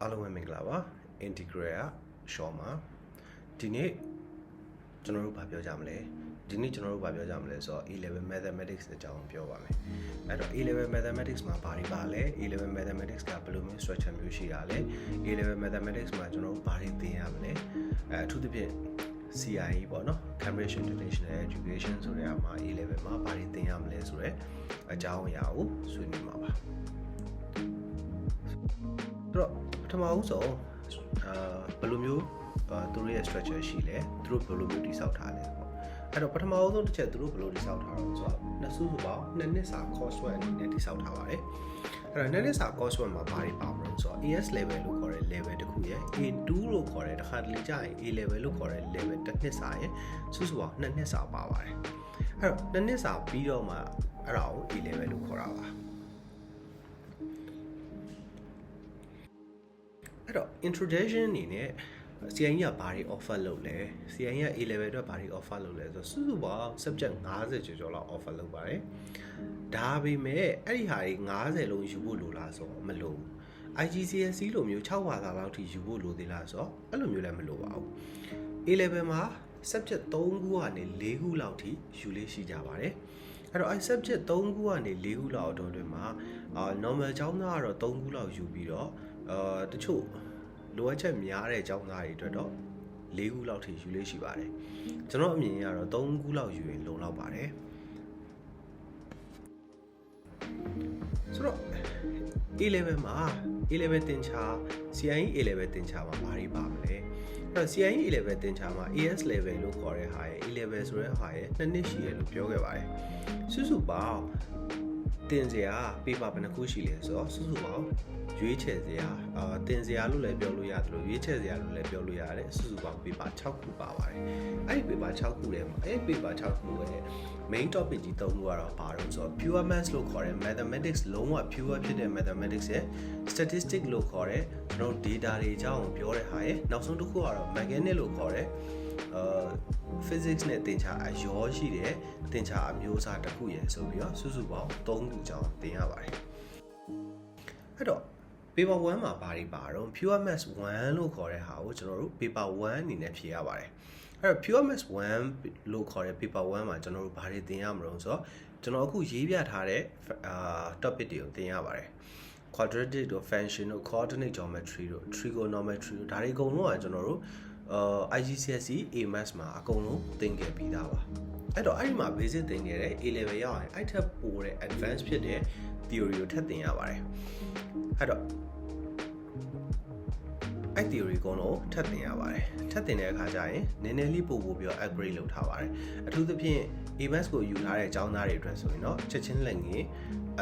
အားလုံးပဲမင်္ဂလာပါ integral က short မှာဒီနေ့ကျွန်တော်တို့ဘာပြောကြမလဲဒီနေ့ကျွန်တော်တို့ဘာပြောကြမလဲဆိုတော့ A level mathematics အကြောင်းပြောပါမယ်အဲ့တော့ A level mathematics မှာဘာတွေပါလဲ A level mathematics ကဘယ်လိုမျိုး structure မျိုးရှိတာလဲ A level mathematics မှာကျွန်တော်တို့ဘာတွေသင်ရမလဲအဲအထူးသဖြင့် CIE ပေါ့နော် Cambridge International Education ဆိုတဲ့အမှာ A level မှာဘာတွေသင်ရမလဲဆိုတော့အကြောင်းအရာကိုဆွေးနွေးမှာပါတော့ ပထမဦးဆုံးအာဘယ်လိုမျိုးအာသူတို့ရဲ့ structure ရှိလဲသူတို့ဘယ်လိုမျိုးတည်ဆောက်ထားလဲပေါ့အဲ့တော့ပထမဦးဆုံးတစ်ချက်သူတို့ဘယ်လိုတည်ဆောက်ထားတော့ဆိုတော့နှစ်စုစုပေါင်းနှစ်နှစ်စာ course 1အနေနဲ့တည်ဆောက်ထားပါတယ်အဲ့တော့နှစ်နှစ်စာ course 1မှာဘာတွေပါမလို့ဆိုတော့ AS level လို့ခေါ်တဲ့ level တစ်ခုရယ် A2 လို့ခေါ်တဲ့တစ်ခါတလေကြာရင် A level လို့ခေါ်တဲ့ level တစ်နှစ်စာရယ်စုစုပေါင်းနှစ်နှစ်စာပါပါတယ်အဲ့တော့နှစ်နှစ်စာပြီးတော့မှအဲ့ဒါကို A level လို့ခေါ်တာပါ အဲ့တော့ introduction အနေနဲ့ CIE ကဘာတွေ offer လုပ်လဲ CIE က A level အတွက်ဘာတွေ offer လုပ်လဲဆိုတော့စုစုပေါင်း subject 50ကျော်ကျော်လောက် offer လုပ်ပါတယ်ဒါပေမဲ့အဲ့ဒီဟာတွေ50လုံးယူဖို့လိုလားဆိုတော့မလိုဘူး IGCSE လိုမျိုး6ဘာသာလောက်ထိယူဖို့လိုသေးလားဆိုတော့အဲ့လိုမျိုးလည်းမလိုပါဘူး A level မှာ subject 3ခုကနေ4ခုလောက်ထိယူလေးရှိကြပါတယ်အဲ့တော့အဲ subject 3ခုကနေ4ခုလောက်တော့တွင်မှာအာ normal ကျောင်းသားကတော့3ခုလောက်ယူပြီးတော့ အာတချို့လိုအပ်ချက်များတဲ့ကျောင်းသားတွေအတွက်တော့၄ခုလောက်ထိယူလေးရှိပါတယ်ကျွန်တော်အမြင်ကတော့၃ခုလောက်ယူရင်လုံလောက်ပါတယ်ဆိုတော့ A level မှာ A level တင်ချာ CIE A level တင်ချာမှာဘာတွေပါမလဲအဲ့တော့ CIE A level တင်ချာမှာ AS level လို့ခေါ်တဲ့ဟာရဲ့ A level ဆိုတဲ့ဟာရဲ့နှစ်နှစ်ရှိရလို့ပြောခဲ့ပါတယ်စုစုပေါင်း တင်စရာ paper ဘယ်နှခုရှိလဲဆိုတော့စုစုပေါင်းရွေးချယ်စရာအာတင်စရာလို့လည်းပြောလို့ရတယ်လို့ရွေးချယ်စရာလို့လည်းပြောလို့ရတယ်စုစုပေါင်း paper 6ခုပါပါတယ်အဲ့ဒီ paper 6ခုထဲမှာအဲ့ဒီ paper 6ခုရဲ့ main topic ကြီး3ခုကတော့ဘာလို့ဆိုတော့ pure maths လို့ခေါ်တဲ့ mathematics လုံးဝ pure ဖြစ်တဲ့ mathematics ရဲ့ statistic လို့ခေါ်တဲ့ကျွန်တော်တို့ data တွေအကြောင်းပြောတဲ့ဟာရဲ့နောက်ဆုံးတစ်ခုကတော့ mechanics လို့ခေါ်တဲ့ အာ physics နဲ့သင်္ချာအရောရှိတဲ့သင်္ချာအမျိုးအစားတစ်ခုရယ်ဆိုပြီးတော့စုစုပေါင်း3ခုအကြောင်းသင်ရပါတယ်အဲ့တော့ paper 1မှာဘာတွေပါတော့ pure maths 1လို့ခေါ်တဲ့ဟာကိုကျွန်တော်တို့ paper 1အနေနဲ့ဖြေရပါတယ်အဲ့တော့ pure maths 1လို့ခေါ်တဲ့ paper 1မှာကျွန်တော်တို့ဘာတွေသင်ရမလို့ဆိုတော့ကျွန်တော်အခုရေးပြထားတဲ့အာ topic တွေကိုသင်ရပါတယ် quadratic တို့ function တို့ coordinate geometry တို့ trigonometry တို့ဒါတွေအကုန်လုံးကကျွန်တော်တို့ အာ IGCSE A maths မှာအကုန်လုံးသင်ခဲ့ပြီးသားပါအဲ့တော့အဲ့ဒီမှာ basic သင်ခဲ့တဲ့ A level ရောက်ရင်အဲ့ထက်ပိုတဲ့ advanced ဖြစ်တဲ့ theory ကိုထပ်သင်ရပါတယ်အဲ့တော့အဲ့ theory အကုန်လုံးထပ်သင်ရပါတယ်ထပ်သင်တဲ့အခါကျရင်နည်းနည်းလေးပို့ပို့ပြီးတော့ upgrade လုပ်ထားပါတယ်အထူးသဖြင့် AMAS ကိုယူထားတဲ့ကျောင်းသားတွေအတွက်ဆိုရင်တော့ချက်ချင်းလက်ငင်း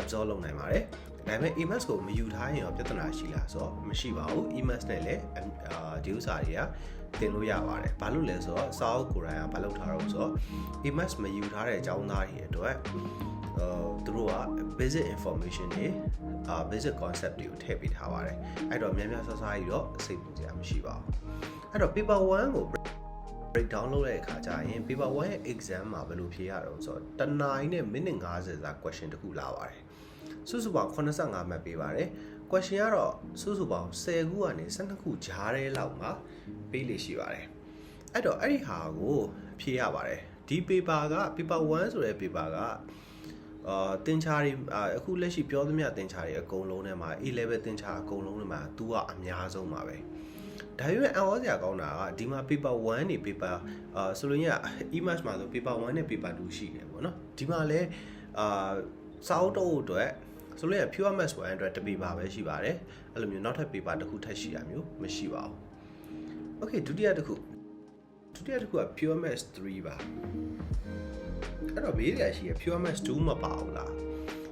absorb လုပ်နိုင်ပါတယ် ဒါပေမဲ့ EMAS ကိုမယူထားရင်ရောပြဿနာရှိလားဆိုတော့မရှိပါဘူး EMAS နဲ့လည်းအာဒီဥစ္စာတွေကတင်လို့ရပါတယ်ဘာလို့လဲဆိုတော့စာအုပ်ကိုယ်တိုင်ကဘာလုပ်ထားတော့ဆိုတော့ EMAS မယူထားတဲ့အကြောင်းသားတွေအတွက်အာသူတို့က basic information တွေအာ basic concept တွေကိုထည့်ပေးထားပါတယ်အဲ့တော့များများဆဆားကြီးတော့စိတ်ပူစရာမရှိပါဘူးအဲ့တော့ paper 1ကို break down လုပ်တဲ့အခါကျရင် paper 1ရဲ့ exam မှာဘယ်လိုဖြေရတော့ဆိုတော့တနားရီနဲ့မိနစ်50စာ question တစ်ခုလာပါတယ် စုစုပေါင်း85မှတ်ပေးပါတယ် question ကတော့စုစုပေါင်း10ခုကနေ12ခုကြားထဲလောက်မှာပေးလို့ရှိပါတယ်အဲ့တော့အဲ့ဒီဟာကိုဖြေရပါတယ်ဒီ paper က paper 1ဆိုတဲ့ paper ကအာတင်ချာတွေအခုလက်ရှိပြောသမျှတင်ချာတွေအကုန်လုံးထဲမှာ A level တင်ချာအကုန်လုံးထဲမှာ तू ကအများဆုံးပါပဲဒါပေမဲ့အံ့ဩစရာကောင်းတာကဒီမှာ paper 1နေ paper အာဆိုလိုရင်းက e-match မှာဆို paper 1နဲ့ paper 2ရှိတယ်ပေါ့နော်ဒီမှာလဲအာစာအုပ်တော့အတွက် ဆိုလို့ရ pure maths 1အတွက်တစ် paper ပဲရှိပါတယ်အဲ့လိုမျိုးနောက်ထပ် paper တစ်ခုထပ်ရှိတာမျိုးမရှိပါဘူး okay ဒုတိယတစ်ခုဒုတိယတစ်ခုက pure maths 3ပါအဲ့တော့ဘေးရရှိရ pure maths 2မပါဘူးလား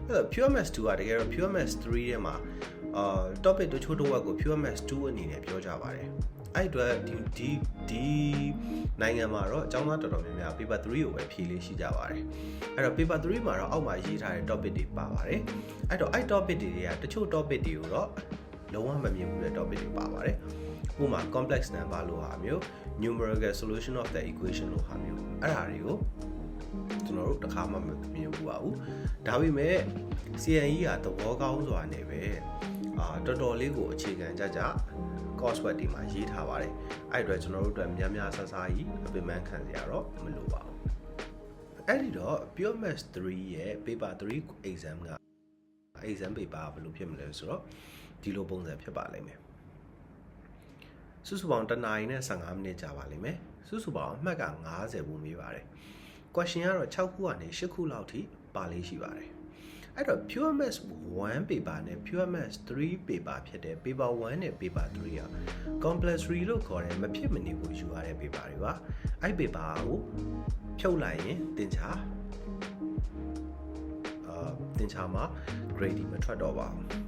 အဲ့တော့ pure maths 2ကတကယ်တော့ pure maths 3ထဲမှာအာ topic တချို့တစ်ဝက်ကို pure maths 2အနေနဲ့ပြောကြပါတယ် အဲ့အတွက်ဒီဒီဒီနိုင်ငံမှာတော့အကြောင်းသားတော်တော်များများ paper 3ကိုပဲဖြေလေးရှိကြပါတယ်အဲ့တော့ paper 3မှာတော့အောက်မှာရေးထားတဲ့ topic တွေပါပါတယ်အဲ့တော့အဲ့ topic တွေကတချို့ topic တွေကိုတော့လုံးဝမမြင်ဘူးတဲ့ topic တွေပါပါတယ်ဥပမာ complex number လို့ဟာမျိုး numerical solution of the equation လို့ဟာမျိုးအဲ့ဒါတွေကိုကျွန်တော်တို့တစ်ခါမှမမြင်ဘူးပါဘူးဒါပေမဲ့ CNE ကသဘောကောင်းစွာနဲ့ပဲအာတော်တော်လေးကိုအခြေခံကြကြ coursework ဒီမှာရေးထားပါတယ်အဲ့အတွက်ကျွန်တော်တို့အတွက်များများဆဆကြီးအပင်ပန်းခံစရာတော့မလိုပါဘူးအဲ့ဒီတော့ Pure Maths 3ရဲ့ paper 3 exam က exam paper ကဘယ်လိုဖြစ်မလဲဆိုတော့ဒီလိုပုံစံဖြစ်ပါလိမ့်မယ်စုစုပေါင်းတနာရီနဲ့15မိနစ်ကြာပါလိမ့်မယ်စုစုပေါင်းအမှတ်က90ဘူးမေးပါတယ် question ကတော့6ခုကနေ8ခုလောက်ထိပါလေးရှိပါတယ် အဲ့တော့ pure maths 1 paper နဲ့ pure maths 3 paper ဖြစ်တဲ့ paper 1နဲ့ paper 3က compulsory လို့ခေါ်တဲ့မဖြစ်မနေကိုယူရတဲ့ paper တွေပါအဲ့ paper ကိုဖြုတ်လိုက်ရင်သင်ချာအာသင်ချာမှာ grade မထွက်တော့ပါဘူး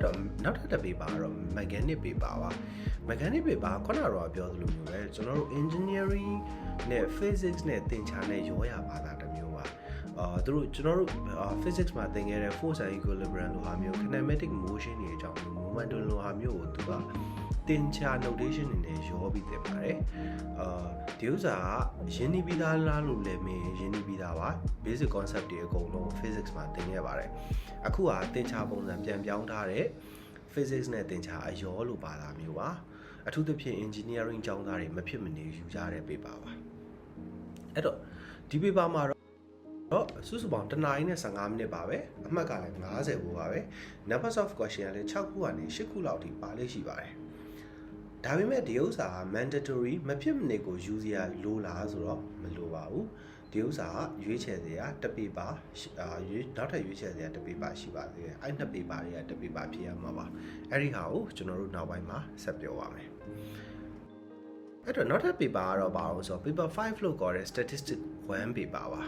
အဲ့တော့နောက်ထပ်တစ် paper ကတော့ mechanic paper ပါ mechanic paper ခုနကတော့ပြောသလိုမျိုးပဲကျွန်တော်တို့ engineering နဲ့ physics နဲ့သင်ချာနဲ့ရောရပါတာတစ်မျိုးပါအာသူတို့ကျွန်တော်တို့ physics မှာသင်ခဲ့တဲ့ force and equilibrium လိုဟာမျိုး kinematic motion တွေအကြောင်း momentum လိုဟာမျိုးကိုသူက တင်ချာ notation တွေနဲ့ရောပြီးသင်ပါတယ်အာဒီဥစ္စာကရင်းနှီးပြီးသားလားလို့လည်းမင်းရင်းနှီးပြီးသားပါ basic concept တွေအကုန်လုံး physics မှာသင်ခဲ့ပါတယ်အခုကသင်ချာပုံစံပြန်ပြောင်းထားတဲ့ physics နဲ့သင်ချာအရောလို့ပါတာမျိုးပါအထူးသဖြင့် engineering ကျောင်းသားတွေမဖြစ်မနေယူကြတဲ့ paper ပါအဲ့တော့ဒီ paper မှာတော့တော့စုစုပေါင်းတနာရီနဲ့15မိနစ်ပါပဲအမှတ်ကလည်း90ဘူးပါပဲ numbers of question ကလည်း6ခုကနေ8ခုလောက်ထိပါလေးရှိပါတယ် ဒါပေမဲ့ဒီဥစ္စာက mandatory မဖြစ်မနေကိုယူစရာလိုလားဆိုတော့မလိုပါဘူးဒီဥစ္စာကရွေးချယ်စရာတစ်ပေပါအာရွေးနောက်ထပ်ရွေးချယ်စရာတစ်ပေပါရှိပါသေးတယ်အဲ့နှစ်ပေပါတွေကတစ်ပေပါဖြစ်ရမှာပါအဲ့ဒီဟာကိုကျွန်တော်တို့နောက်ပိုင်းမှာဆက်ပြောပါမယ်အဲ့တော့နောက်ထပ် paper ကတော့ဘာလို့ဆိုတော့ paper 5လို့ခေါ်တဲ့ statistic 1 paper ပါ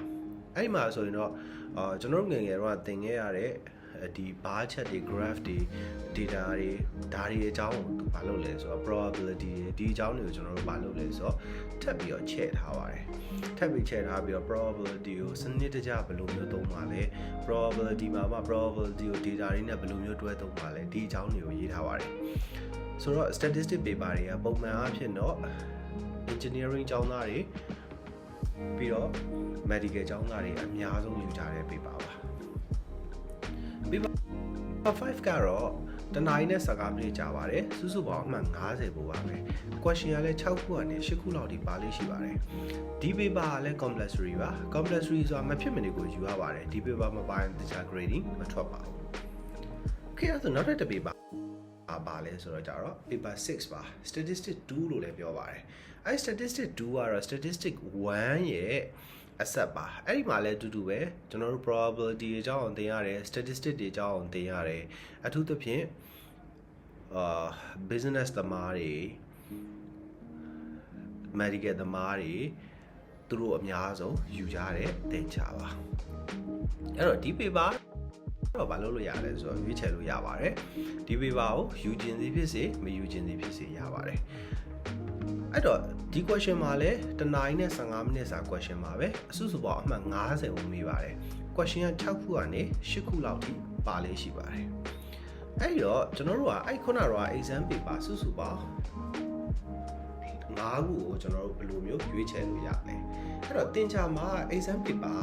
အဲ့ဒီမှာဆိုရင်တော့အာကျွန်တော်တို့ငယ်ငယ်တော့သင်ခဲ့ရတဲ့ ဒီ bar chart တွေ graph တွေ data တွေဒါတွေအကြောင်းကိုသူဘာလုပ်လဲဆိုတော့ probability တွေဒီအကြောင်းတွေကိုကျွန်တော်တို့ဘာလုပ်လဲဆိုတော့ထပ်ပြီးတော့ချဲ့ထားပါတယ်ထပ်ပြီးချဲ့ထားပြီးတော့ probability ကိုစနစ်တကျဘယ်လိုမျိုးသုံးပါလဲ probability မှာမှ probability ကို data တွေနဲ့ဘယ်လိုမျိုးတွဲသုံးပါလဲဒီအကြောင်းတွေကိုရေးထားပါတယ်ဆိုတော့ statistic paper တွေကပုံမှန်အားဖြင့်တော့ engineering ကျောင်းသားတွေပြီးတော့ medical ကျောင်းသားတွေအများဆုံးယူကြတဲ့ paper ပါ paper 5ကတော့တနာရီနဲ့15မိနစ်ကြာပါတယ်စုစုပေါင်းအမှန်90ပို့ပါပဲ question ကလည်း6ခုကနေ8ခုလောက်ထိပါလေးရှိပါတယ်ဒီ paper ကလည်း compulsory ပါ compulsory ဆိုတာမဖြစ်မနေကိုယူရပါတယ်ဒီ paper မပါရင်တခြား grading မထွက်ပါဘူး okay အဲ့ဒါဆိုနောက်ထပ်တစ် paper ပါပါလဲဆိုတော့ကြတော့ paper 6ပါ statistic 2လို့လည်းပြောပါတယ်အဲ statistic 2ကတော့ statistic 1ရဲ့ အဆက်ပါအဲ့ဒီမှာလည်းအတူတူပဲကျွန်တော်တို့ probability အကြောင်းအောင်သင်ရတယ် statistic တွေအကြောင်းအောင်သင်ရတယ်အထူးသဖြင့်အာ business သမားတွေ medical သမားတွေသူတို့အများဆုံးယူကြတဲ့သင်ချာပါအဲ့တော့ဒီ paper တော့မလုပ်လို့ရတယ်ဆိုတော့ရွေးချယ်လို့ရပါတယ်ဒီ paper ကိုယူခြင်းစီဖြစ်စေမယူခြင်းစီဖြစ်စေရပါတယ် အဲ့တော့ဒီ question မှာလည်းတနာရီနဲ့15မိနစ်စာ question မှာပဲအစုစုပေါင်းအမှတ်90ကိုမေးပါတယ် question က6ခုကနေ8ခုလောက်ထိပါလေးရှိပါတယ်အဲ့တော့ကျွန်တော်တို့ကအဲ့ခုနကတော့ exam paper စုစုပေါင်း၅ခုကိုကျွန်တော်တို့ဘယ်လိုမျိုးရွေးချယ်လို့ရလဲအဲ့တော့တင်ချာမှာ exam paper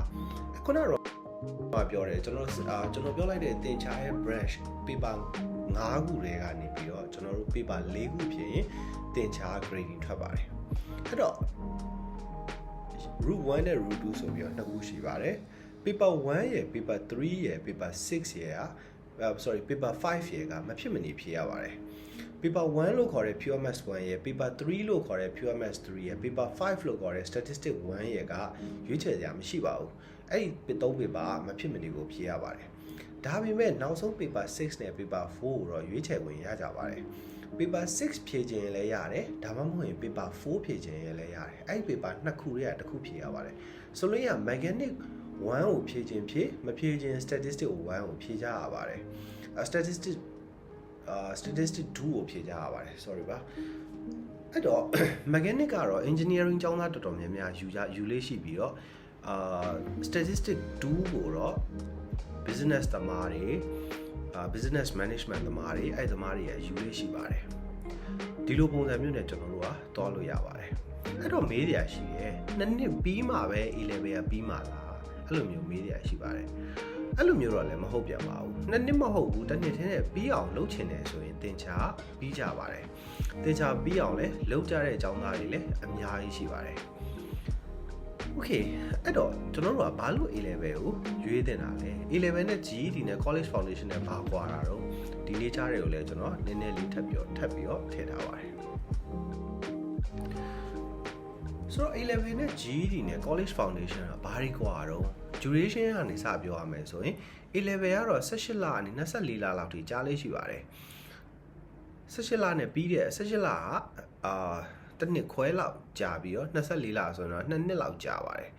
ခုနကတော့ဘာပြောတယ်ကျွန်တော်အာကျွန်တော်ပြောလိုက်တဲ့တင်ချာရဲ့ branch paper 5ခုတွေကနေပြီးတော့ကျွန်တော်တို့ paper 4ခုဖြစ်ရင်တင်ချာ grading ထွက်ပါတယ်အဲ့တော့ root 1နဲ့ root 2ဆိုပြီးတော့နှစ်ခုရှိပါတယ် paper 1ရဲ့ paper 3ရဲ့ paper 6ရဲ့က sorry paper 5ရဲ့ကမဖြစ်မနေဖြေရပါတယ် paper 1လို့ခေါ်တဲ့ pure maths 1ရဲ့ paper 3လို့ခေါ်တဲ့ pure maths 3ရဲ့ paper 5လို့ခေါ်တဲ့ statistic 1ရဲ့ကရွေးချယ်စရာမရှိပါဘူးအဲ့ဒီ3 paper ကမဖြစ်မနေကိုဖြေရပါတယ် ဒါပေမဲ့နောက်ဆုံး paper 6နဲ့ paper 4ကိုတော့ရွေးချယ်ဝင်ရကြပါတယ် paper 6ဖြေခြင်းရင်လည်းရတယ်ဒါမှမဟုတ်ရင် paper 4ဖြေခြင်းရင်လည်းရတယ်အဲ့ဒီ paper နှစ်ခုတွေကတစ်ခုဖြေရပါတယ်ဆိုလို့ရ mechanic 1ကိုဖြေခြင်းဖြေမဖြေခြင်း statistic ကို1ကိုဖြေကြရပါတယ် statistic အာ statistic 2ကိုဖြေကြရပါတယ် sorry ပါအဲ့တော့ mechanic ကတော့ engineering ကျောင်းသားတော်တော်များများယူကြယူလေးရှိပြီးတော့အာ statistic 2ကိုတော့ business သမားတွေအာ business management သမားတွေအဲ့သမားတွေရယူလေးရှိပါတယ်ဒီလိုပုံစံမျိုးနဲ့ကျွန်တော်တို့ကတွားလို့ရပါတယ်အဲ့တော့မေးစရာရှိရဲ့နှစ်နှစ်ပြီးမှပဲ A level ကပြီးမှလားအဲ့လိုမျိုးမေးစရာရှိပါတယ်အဲ့လိုမျိုးတော့လည်းမဟုတ်ပြန်ပါဘူးနှစ်နှစ်မဟုတ်ဘူးတစ်နှစ်တည်းနဲ့ပြီးအောင်လုပ်ချင်တယ်ဆိုရင်သင်ချာပြီးကြပါတယ်သင်ချာပြီးအောင်လည်းလုပ်ကြတဲ့အကြောင်းသားတွေလည်းအများကြီးရှိပါတယ် Okay အဲ့တော့ကျွန်တော်တို့ကဘာလို့ A level ကိုရွေးတင်တာလဲ A level နဲ့ GED နဲ့ College Foundation နဲ့ဘာကွာတာတော့ဒီလေးချားတွေကိုလည်းကျွန်တော်နည်းနည်းလေးထပ်ပြီးတော့ထပ်ပြီးတော့ထည့်ထားပါတယ်ဆိုတော့ A level နဲ့ GED နဲ့ College Foundation ကဘာတွေကွာတော့ duration ကနေစပြောရမယ်ဆိုရင် A level ကတော့18လကနေ24လလောက်ထိကြားလေးရှိပါတယ်18လနဲ့ပြီးတဲ့18လကအာ တစ်နှစ်ခွဲလောက်ကြာပြီးတော့24လဆိုရင်တော့2နှစ်လောက်ကြာပါတယ်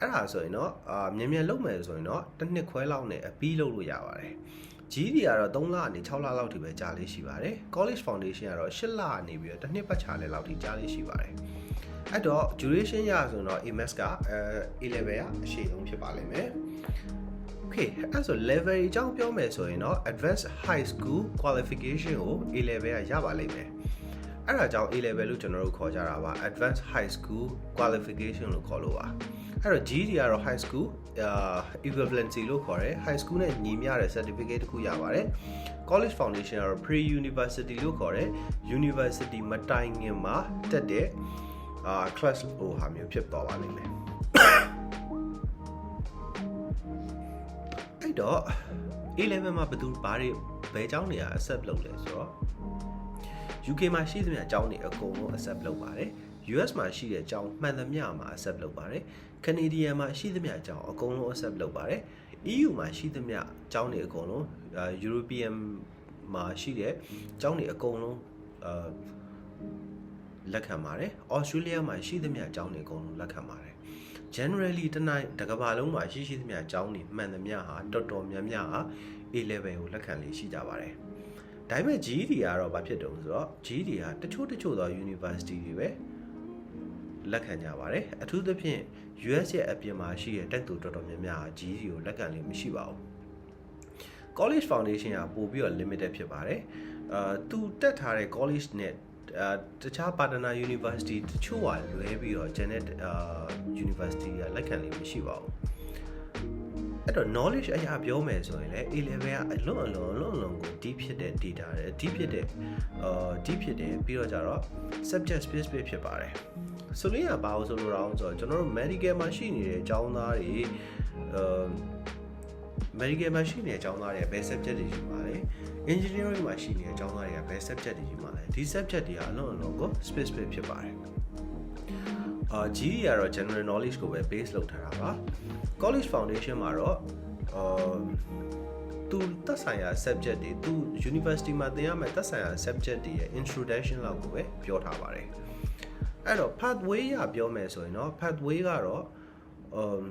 အဲ့ဒါဆိုရင်တော့အာမြန်မြန်လုပ်မယ်ဆိုရင်တော့တစ်နှစ်ခွဲလောက်နဲ့အပြီးလုပ်လို့ရပါတယ် GD ကတော့3လကနေ6လလောက်ထိပဲကြာလေးရှိပါတယ် College Foundation ကတော့8လကနေပြီးတော့တစ်နှစ်ပတ်ချာလဲလောက်ထိကြာလေးရှိပါတယ်အဲ့တော့ duration ရဆိုတော့ AMS ကအဲ A level ကအရှိဆုံးဖြစ်ပါလိမ့်မယ် Okay အဲ့ဆို level အကြောင်းပြောမယ်ဆိုရင်တော့ advanced high school qualification ကို A level ကရပါလိမ့်မယ် အဲ့ဒါကြောင့် A level လို့ကျွန်တော်တို့ခေါ်ကြတာပါ advanced high school qualification လို့ခေါ်လို့ပါအဲ့တော့ GED ကတော့ high school uh equivalency လို့ခေါ်တယ် high school နဲ့ညီမျှတဲ့ certificate တစ်ခုရပါတယ် college foundation ကတော့ pre university လို့ခေါ်တယ် university မတိုင်ခင်မှာတက်တဲ့အာ class ဟိုဟာမျိုးဖြစ်သွားပါလိမ့်မယ်အဲ့တော့ A-level မှာဘယ်သူဘာတွေဘယ်အကြောင်းတွေက accept လုပ်လဲဆိုတော့ UK မှာရှိသမျှအကြောင်းတွေအကုန်လုံး accept လုပ်ပါတယ် US မှာရှိတဲ့အကြောင်းမှန်သမျှမှာ accept လုပ်ပါတယ် Canadian မှာရှိသမျှအကြောင်းအကုန်လုံး accept လုပ်ပါတယ် EU မှာရှိသမျှအကြောင်းတွေအကုန်လုံး European မှာရှိတဲ့အကြောင်းတွေအကုန်လုံးအာလက်ခံပါတယ် Australia မှာရှိသမျှအကြောင်းတွေအကုန်လုံးလက်ခံပါတယ် generally တနိုင်တကဘာလုံးမှာရှိရှိသမျှအကြောင်းတွေမှန်သမျှဟာတော်တော်များများဟာ A level ကိုလက်ခံလေးရှိကြပါတယ် ဒါပေမဲ့ GED ကတော့ဘာဖြစ်တုံးဆိုတော့ GED ကတချို့တချို့သော university တွေပဲလက်ခံကြပါတယ်အထူးသဖြင့် US ရဲ့အပြင်မှာရှိတဲ့တက်သူတော်တော်များများဟာ GED ကိုလက်ခံလေးမရှိပါဘူး college foundation ကပို့ပြီးတော့ limited ဖြစ်ပါတယ်အာသူတက်ထားတဲ့ college နဲ့အာတခြား partner university တချို့ကလွဲပြီးတော့ Janet အာ university ကလက်ခံလေးမရှိပါဘူး အဲ့တော့ knowledge အရာပြောမယ်ဆိုရင်လည်း A level ကအလွန်အလွန်အလွန်အလွန်ကို deep ဖြစ်တဲ့ data တွေ deep ဖြစ်တဲ့အာ deep ဖြစ်တယ်ပြီးတော့ကြတော့ subject specific ဖြစ်ပါတယ်ဆိုလို့ရပါအောင်ဆိုလို့တော့ဆိုတော့ကျွန်တော်တို့ medical မှာရှိနေတဲ့အကြောင်းသားတွေအာ medical မှာရှိနေတဲ့အကြောင်းသားတွေကဘယ် subject တွေယူပါလဲ engineering မှာရှိနေတဲ့အကြောင်းသားတွေကဘယ် subject တွေယူပါလဲဒီ subject တွေကအလွန်အလွန်ကို specific ဖြစ်ပါတယ် အာ GE ကတော့ general knowledge ကိုပဲ base လုပ်ထားတာပါ college foundation မှာတော့အာသူသက်ဆိုင်ရာ subject တွေသူ university မှာသင်ရမယ့်သက်ဆိုင်ရာ subject တွေရဲ့ introduction လောက်ကိုပဲပြောထားပါတယ်အဲ့တော့ pathway ရပြောမယ်ဆိုရင်တော့ pathway ကတော့ um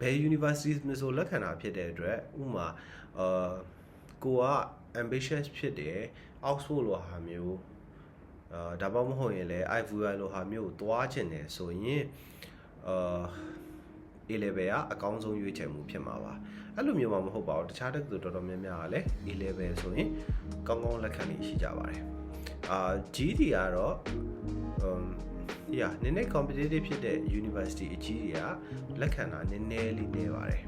ဘယ် university မျိုးဆိုလက်ခံတာဖြစ်တဲ့အတွက်ဥမာအာကိုက ambitious ဖြစ်တယ် Oxford လိုဟာမျိုး အာဒါမှမဟုတ်ရင်လည်း IVY လိုဟာမျိုးကိုသွားချင်တယ်ဆိုရင်အာ A level ကအကောင်းဆုံးရွေးချယ်မှုဖြစ်မှာပါအဲ့လိုမျိုးမှမဟုတ်ပါဘူးတခြားတက္ကသိုလ်တော်တော်များများကလည်း A level ဆိုရင်ကောင်းကောင်းလက်ခံနေရှိကြပါတယ်အာ GD ကတော့ um yeah နည်းနည်း competitive ဖြစ်တဲ့ university အကြီးတွေကလက်ခံတာနည်းနည်းလေးနေပါတယ်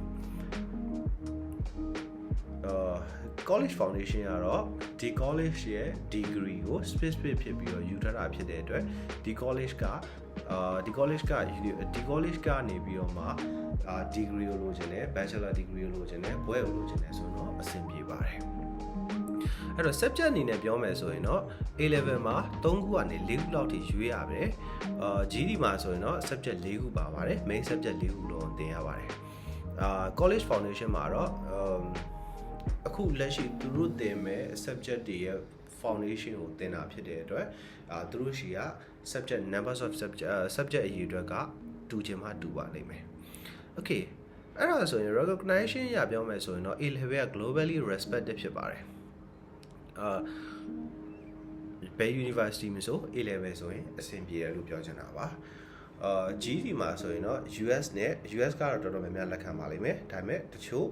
college foundation ကတော့ဒီ college ရဲ့ degree ကို specific ဖြစ်ပြီးတော့ယူထားတာဖြစ်တဲ့အတွက်ဒီ college ကအာဒီ college ကဒီ college ကနေပြီးတော့မှအာ degree ကိုလိုချင်တယ် bachelor degree ကိုလိုချင်တယ်ဘွဲ့ကိုလိုချင်တယ်ဆိုတော့အဆင်ပြေပါတယ်အဲ့တော့ subject အနေနဲ့ပြောမယ်ဆိုရင်တော့ A level မှာ3ခုကနေ4ခုလောက်ထိရွေးရပါတယ်အာ GD မှာဆိုရင်တော့ subject 4ခုပါပါတယ် main subject 4ခုလုံးသင်ရပါတယ်အာ college foundation မှာတော့ အခုလက်ရှိသူတို့သင်မဲ့ subject တွေရဲ့ foundation ကိုသင်တာဖြစ်တဲ့အတွက်အာသူတို့ရှိက subject numbers of subject subject အရေးအတွက်ကတူချင်မှတူပါလိမ့်မယ် okay အဲ့ဒါဆိုရင် recognition ရပြောမယ်ဆိုရင်တော့ A level က globally respected ဖြစ်ပါတယ်အာဘယ် university မဆို A level ဆိုရင်အဆင်ပြေတယ်လို့ပြောချင်တာပါအာ GD မှာဆိုရင်တော့ US နဲ့ US ကတော့တော်တော်များများလက်ခံပါလိမ့်မယ်ဒါပေမဲ့တချို့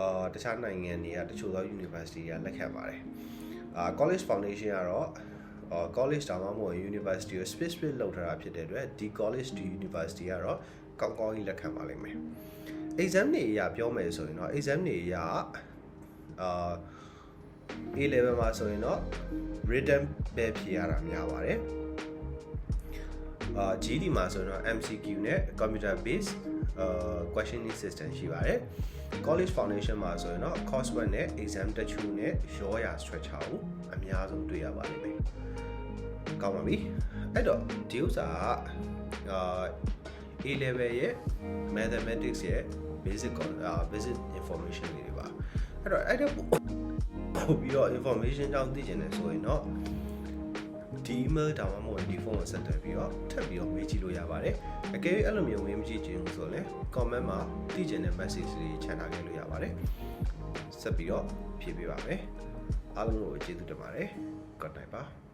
အာတခြားနိုင်ငံတွေကတချို့သော university တွေကလက်ခံပါတယ်အာ college foundation ကတော့အာ college တောင်မှမဟုတ် university ကို specific လောက်ထားတာဖြစ်တဲ့အတွက်ဒီ college ဒီ university ကတော့ကောင်းကောင်းကြီးလက်ခံပါလိမ့်မယ် exam တွေအရာပြောမယ်ဆိုရင်တော့ exam တွေအရာအာ A level မှာဆိုရင်တော့ written ပဲဖြေရတာများပါတယ်အာ GD မှာဆိုရင်တော့ MCQ နဲ့ computer based အာ questioning system ရှိပါတယ် college foundation မှာဆိုရင်တော့ coursework နဲ့ exam တချို့နဲ့ရောရာ structure ကိုအများဆုံးတွေ့ရပါလိမ့်မယ်ကောင်းပါပြီအဲ့တော့ဒီဥစ္စာကအာ A level ရဲ့ mathematics ရဲ့ basic con- အာ basic information တွေပါအဲ့တော့အဲ့ဒါပို့ပို့ပြီးတော့ information ကြောင့်သိကျင်တယ်ဆိုရင်တော့ ဒီ email တောင်မှမဟုတ်ရင်ဒီဖုန်းကိုဆက်သွယ်ပြီးတော့ထပ်ပြီးတော့မေးကြည့်လို့ရပါတယ်အကယ်၍အဲ့လိုမျိုးဝင်မကြည့်ချင်ဘူးဆိုရင်လည်း comment မှာသိကျင်တဲ့ message တွေချန်ထားခဲ့လို့ရပါတယ်ဆက်ပြီးတော့ဖြည့်ပေးပါမယ်အားလုံးကိုကျေးဇူးတင်ပါတယ် good night ပါ